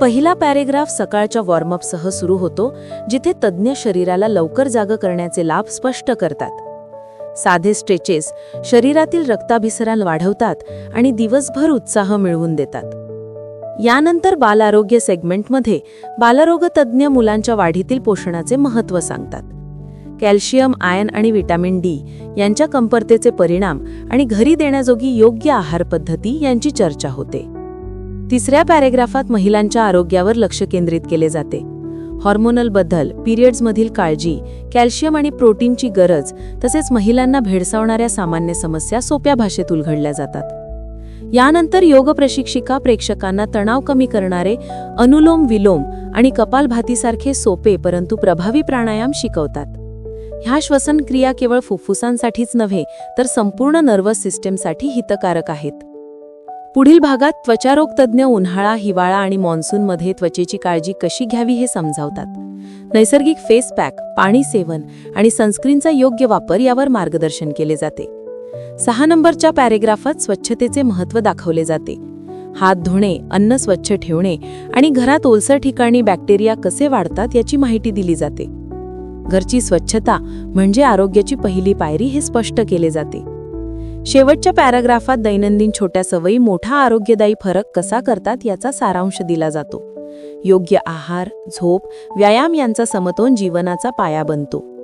पहिला पॅरेग्राफ सकाळच्या वॉर्मअपसह सुरू होतो जिथे तज्ज्ञ शरीराला लवकर जाग करण्याचे लाभ स्पष्ट करतात. साधे स्ट्रेचेस शरीरातील रक्ताभिसरण वाढवतात आणि दिवसभर उत्साह मिळवून देतात. यानंतर बालआरोग्य सेगमेंटमध्ये बालरोगतज्ञ मुलांच्या वाढीतील पोषणाचे महत्त्व सांगतात. कॅल्शियम आयन आणि व्हिटॅमिन डी यांच्या कमतरतेचे परिणाम आणि घरी देण्याजोगी योग्य आहार पद्धती यांची चर्चा होते. तिसऱ्या पॅरेग्राफात महिलांच्या आरोग्यावर लक्ष केंद्रित केले जाते. हॉर्मोनल बदल पिरियड्समधील काळजी कॅल्शियम आणि प्रोटीनची गरज तसेच महिलांना भेडसावणाऱ्या सामान्य समस्या सोप्या भाषेत उलघडल्या जातात. यानंतर योग प्रशिक्षिका प्रेक्षकांना तणाव कमी करणारे अनुलोम विलोम आणि कपालभातीसारखे सोपे परंतु प्रभावी प्राणायाम शिकवतात. ह्या श्वसन क्रिया केवळ फुफ्फुसांसाठीच नव्हे तर संपूर्ण नर्वस सिस्टीमसाठी हितकारक आहेत. पुढील भागात त्वचारोग तज्ज्ञ उन्हाळा हिवाळा आणि मॉन्सूनमध्ये त्वचेची काळजी कशी घ्यावी हे समजावतात. नैसर्गिक फेस पॅक पाणी सेवन आणि सनस्क्रीनचा योग्य वापर यावर मार्गदर्शन केले जाते. सहा नंबरच्या पॅरेग्राफात स्वच्छतेचे महत्त्व दाखवले जाते. हात धुणे अन्न स्वच्छ ठेवणे आणि घरात ओलसर ठिकाणी बॅक्टेरिया कसे वाढतात याची माहिती दिली जाते. घरची स्वच्छता म्हणजे आरोग्याची पहिली पायरी हे स्पष्ट केले जाते. शेवटच्या पॅराग्राफात दैनंदिन छोट्या सवयी मोठा आरोग्यदायी फरक कसा करतात याचा सारांश दिला जातो. योग्य आहार झोप व्यायाम यांचा समतोल जीवनाचा पाया बनतो.